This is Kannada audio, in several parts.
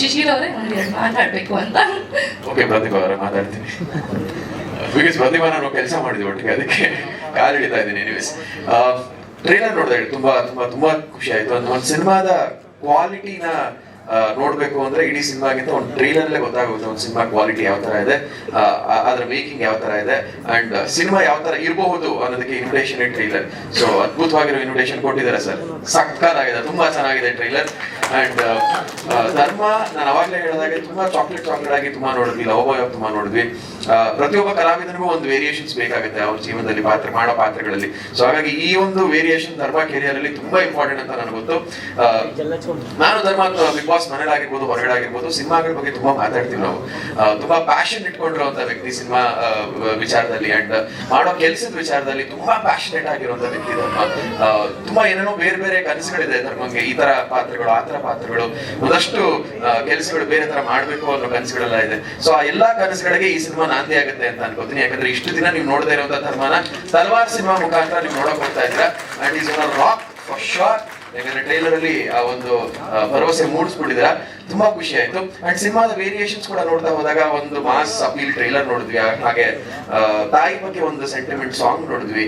ಶಿಶಿರ್ ಅಂತ. ಓಕೆ ಮಾತಾಡ್ತೀನಿ. ನಾನು ಕೆಲಸ ಮಾಡಿದ್ವಿ ಒಟ್ಟಿಗೆ, ಅದಕ್ಕೆ ಕಾಲ್ ಹಿಡಿತಾ ಇದ್ದೀನಿ ಎನಿವೇಸ್ ಟ್ರೈಲರ್ ನೋಡ್ದೆ ತುಂಬಾ ತುಂಬಾ ತುಂಬಾ ಖುಷಿ ಆಯ್ತು. ಒಂದು ಒಂದು ಸಿನಿಮಾದ ಕ್ವಾಲಿಟಿನ ನೋಡ್ಬೇಕು ಅಂದ್ರೆ ಇಡೀ ಸಿನಿಮಾಗಿಂತ ಒಂದು ಟ್ರೈಲರ್ ಅಲ್ಲೇ ಗೊತ್ತಾಗುತ್ತೆ ಒಂದು ಸಿನಿಮಾ ಕ್ವಾಲಿಟಿ ಯಾವ ತರ ಇದೆ ಅದ್ರ ಮೇಕಿಂಗ್ ಯಾವ ತರ ಇದೆ ಅಂಡ್ ಸಿನಿಮಾ ಯಾವ ತರ ಇರಬಹುದು ಅನ್ನೋದಕ್ಕೆ ಇನ್ವಿಟೇಷನ್ ಟ್ರೈಲರ್ ಸೊ ಅದ್ಭುತವಾಗಿರೋ ಇನ್ವಿಟೇಷನ್ ಕೊಟ್ಟಿದ್ದಾರೆ ಸರ್ ಸಕ್ಕತ್ತಾಗಿದೆ ತುಂಬಾ ಚೆನ್ನಾಗಿದೆ ಟ್ರೈಲರ್ ಅಂಡ್ ಧರ್ಮ, ನಾನು ಅವಾಗಲೇ ಹೇಳಿದಾಗ ತುಂಬಾ ಚಾಕ್ಲೇಟ್ ಚಾಕ್ಲೇಟ್ ಆಗಿ ತುಂಬಾ ನೋಡಿದ್ವಿ ಲವಭಾವ ತುಂಬಾ ನೋಡಿದ್ವಿ. ಪ್ರತಿಯೊಬ್ಬ ಕಲಾವಿದನಿಗೂ ಒಂದು ವೇರಿಯೇಷನ್ಸ್ ಬೇಕಾಗುತ್ತೆ, ಅವ್ರ ಜೀವನದಲ್ಲಿ ಪಾತ್ರ, ಮಾಡೋ ಪಾತ್ರಗಳಲ್ಲಿ. ಸೊ ಹಾಗಾಗಿ ಈ ಒಂದು ವೇರಿಯೇಷನ್ ಧರ್ಮ ಕೆರಿಯರ್ ಅಲ್ಲಿ ತುಂಬಾ ಇಂಪಾರ್ಟೆಂಟ್ ಅಂತ ನನಗೆ ಗೊತ್ತು. ನಾನು ಧರ್ಮ ಬಿಗ್ ಬಾಸ್ ಮನೇಲಿ ಆಗಿರ್ಬೋದು ಹೊರಗಡೆ ಆಗಿರ್ಬೋದು ಸಿನಿಮಾಗಳ ಬಗ್ಗೆ ತುಂಬಾ ಮಾತಾಡ್ತೀವಿ ನಾವು. ತುಂಬಾ ಪ್ಯಾಷನ್ ಇಟ್ಕೊಂಡಿರುವಂತ ವ್ಯಕ್ತಿ ಸಿನಿಮಾ ವಿಚಾರದಲ್ಲಿ ಅಂಡ್ ಮಾಡೋ ಕೆಲಸದ ವಿಚಾರದಲ್ಲಿ ತುಂಬಾ ಪ್ಯಾಷನೇಟ್ ಆಗಿರುವಂತ ವ್ಯಕ್ತಿ ಧರ್ಮ. ತುಂಬಾ ಏನೇನೋ ಬೇರೆ ಬೇರೆ ಕನಸುಗಳಿದೆ ಧರ್ಮಂಗೆ. ಈ ತರ ಪಾತ್ರಗಳು, ಆ ತರ ಪಾತ್ರಗಳು. ಒಂದಷ್ಟು ಕೆಲಸಗಳು ಬೇರೆ ತರ ಮಾಡ್ಬೇಕು ಅನ್ನೋ ಕನಸುಗಳೆಲ್ಲ ಇದೆ. ಸೊ ಆ ಎಲ್ಲಾ ಕನಸುಗಳಿಗೆ ಈ ಸಿನಿಮಾ ನಾಂದಿ ಆಗುತ್ತೆ ಅಂತ ಅನ್ಕೋತೀನಿ. ಯಾಕಂದ್ರೆ ಇಷ್ಟು ದಿನ ನೀವು ನೋಡದೇ ಇರುವಂತ ಧರ್ಮನ ಸಲ್ವಾರ್ ಸಿನಿಮಾ ಮುಖಾಂತರ ನೀವು ನೋಡಕ್ ಹೋಗ್ತಾ ಇದ್ರ and is rock for sure ಯಾಕಂದ್ರೆ ಟ್ರೈಲರ್ ಅಲ್ಲಿ ಆ ಒಂದು ಭರವಸೆ ಮೂಡಿಸ್ಬಿಟ್ಟಿದ್ರ ತುಂಬಾ ಖುಷಿ ಆಯ್ತು. ಅಂಡ್ ಸಿನಿಮಾದ ವೇರಿಯೇಷನ್ಸ್ ಕೂಡ ನೋಡ್ತಾ ಹೋದಾಗ ಒಂದು ಮಾಸ್ ಅಪೀಲ್ ಟ್ರೈಲರ್ ನೋಡಿದ್ವಿ. ಹಾಗೆ ತಾಯಿ ಬಗ್ಗೆ ಒಂದು ಸೆಂಟಿಮೆಂಟ್ ಸಾಂಗ್ ನೋಡಿದ್ವಿ.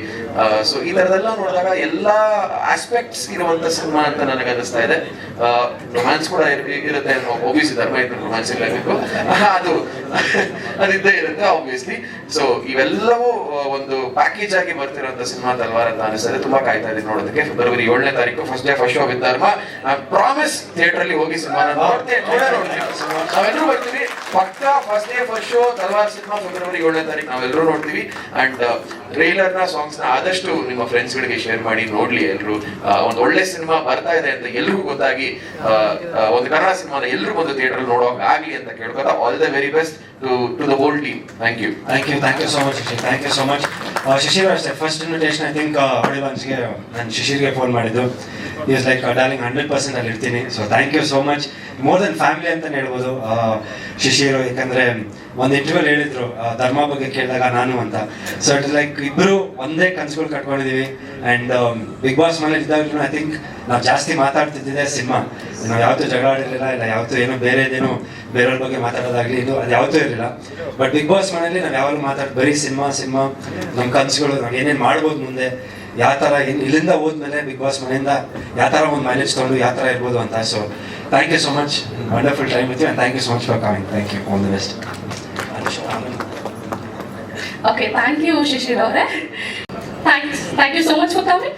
ಸೊ ಈ ತರದೆಲ್ಲ ನೋಡಿದಾಗ ಎಲ್ಲಾ ಆಸ್ಪೆಕ್ಟ್ಸ್ ಇರುವಂತ ಸಿನಿಮಾ ಅಂತ ನನಗೆ ಅನಿಸ್ತಾ ಇದೆ ರೊಮ್ಯಾನ್ಸ್ ಕೂಡ ಇರ್- ಇರುತ್ತೆ ಓಬಿಸಿ ಧರ್ಮ ಇದ್ರೆ ರೊಮ್ಯಾನ್ಸ್ ಇರಬೇಕು ಅದು ಅದಿದ್ದೇ ಇರುತ್ತೆ ಆಬ್ವಿಯಸ್ಲಿ ಸೊ ಇವೆಲ್ಲವೂ ಒಂದು ಪ್ಯಾಕೇಜ್ ಆಗಿ ಬರ್ತಿರುವಂತ ಸಿನಿಮಾ ತಲ್ವಾರ್ ಅಂತ ಅನಿಸ್ತದೆ. ತುಂಬಾ ಕಾಯ್ತಾ ಇದೀನಿ ನೋಡೋದಕ್ಕೆ. ಫೆಬ್ರವರಿ ಏಳನೇ ತಾರೀಕು first day first show with Dharma promise theatre ಅಲ್ಲಿ ಹೋಗಿ ಸಿನಿಮಾ ನಾವೆಲ್ಲರೂ ಬರ್ತೀವಿ. ಪಕ್ಕ first day first show Talwar cinema February ಏಳನೇ ತಾರೀಕು ನಾವೆಲ್ಲರೂ ನೋಡ್ತೀವಿ. ಅಂಡ್ ಟ್ರೈಲರ್ನ ಸಾಂಗ್ಸ್ನ ಆದಷ್ಟು ನಿಮ್ಮ ಫ್ರೆಂಡ್ಸ್ ಗಳಿಗೆ ಶೇರ್ ಮಾಡಿ ನೋಡ್ಲಿ ಎಲ್ರು. ಆ, ಒಂದು ಒಳ್ಳೆ ಸಿನಿಮಾ ಬರ್ತಾ ಇದೆ ಅಂತ ಎಲ್ರಿಗೂ ಗೊತ್ತಾಗಿ ಒಂದು ಕನ್ನಡ ಸಿನಿಮಾನ ಎಲ್ರು ಒಂದು ಥಿಯೇಟರ್ ನೋಡೋಕ್ ಆಗ್ಲಿ ಅಂತ ಕೇಳ್ಕೊತಾ all the very best to, to the whole team. Thank you. Thank you. Thank you so much, Thank you so much. Shishir ಅಷ್ಟೇ ಫಸ್ಟ್ ಇನ್ವಿಟೇಷನ್ ಐ ಥಿಂಕ್ ಆಡಿಯನ್ಸ್ಗೆ ನಾನು ಶಶಿರ್ಗೆ ಫೋನ್ ಮಾಡಿದ್ದು. Is like darling hundred percent ಅಲ್ಲಿ ಇರ್ತೀನಿ. So thank you so much more then family ಅಂತ ಹೇಳ್ಬೋದು ಶಿಶಿರು ಯಾಕಂದ್ರೆ ಯಾಕಂದರೆ ಒಂದು ಇಂಟರ್ವ್ಯೂಲ್ ಹೇಳಿದ್ರು ಧರ್ಮ ಬಗ್ಗೆ ಕೇಳಿದಾಗ ನಾನು ಅಂತ. ಸೊ ಇಟ್ ಲೈಕ್ ಇಬ್ಬರು ಒಂದೇ ಕನ್ಸುಗಳು ಕಟ್ಕೊಂಡಿದ್ದೀವಿ ಅಂಡ್ ಬಿಗ್ ಬಾಸ್ ಮನೇಲಿ ಇದ್ದಾಗಲೂ ಐ ಥಿಂಕ್ ನಾವು ಜಾಸ್ತಿ ಮಾತಾಡ್ತಿದ್ದಿದೆ ಸಿನಿಮಾ. ನಾವು ಯಾವತ್ತೂ ಜಗಳ ಆಡಿರಲಿಲ್ಲ, ಇಲ್ಲ ಯಾವತ್ತೂ ಏನೋ ಬೇರೆದೇನೋ ಬೇರೆಯವ್ರ ಬಗ್ಗೆ ಮಾತಾಡೋದಾಗ್ಲಿ, ಇದು ಅದು ಯಾವತ್ತೂ ಇರಲಿಲ್ಲ. ಬಟ್ ಬಿಗ್ ಬಾಸ್ ಮನೇಲಿ ನಾವು ಯಾವಾಗಲೂ ಮಾತಾಡ್, ಬರೀ ಸಿನಿಮಾ ಸಿನಿಮಾ ನಮ್ಮ ಕನಸುಗಳು ನಾನು ಏನೇನು ಮಾಡ್ಬೋದು ಮುಂದೆ ಯಾವ ಥರ ಏನು ಇಲ್ಲಿಂದ ಹೋದ್ಮೇಲೆ ಬಿಗ್ ಬಾಸ್ ಮನೆಯಿಂದ ಯಾವ ಥರ ಒಂದು ಮೈಲೇಜ್ ತೊಗೊಂಡು ಯಾವ ಥರ ಇರ್ಬೋದು ಅಂತ. So thank you so much wonderful time with you and thank you so much for coming thank you all the best okay thank you Shishir ಅವರೇ. Thanks thank you so much for coming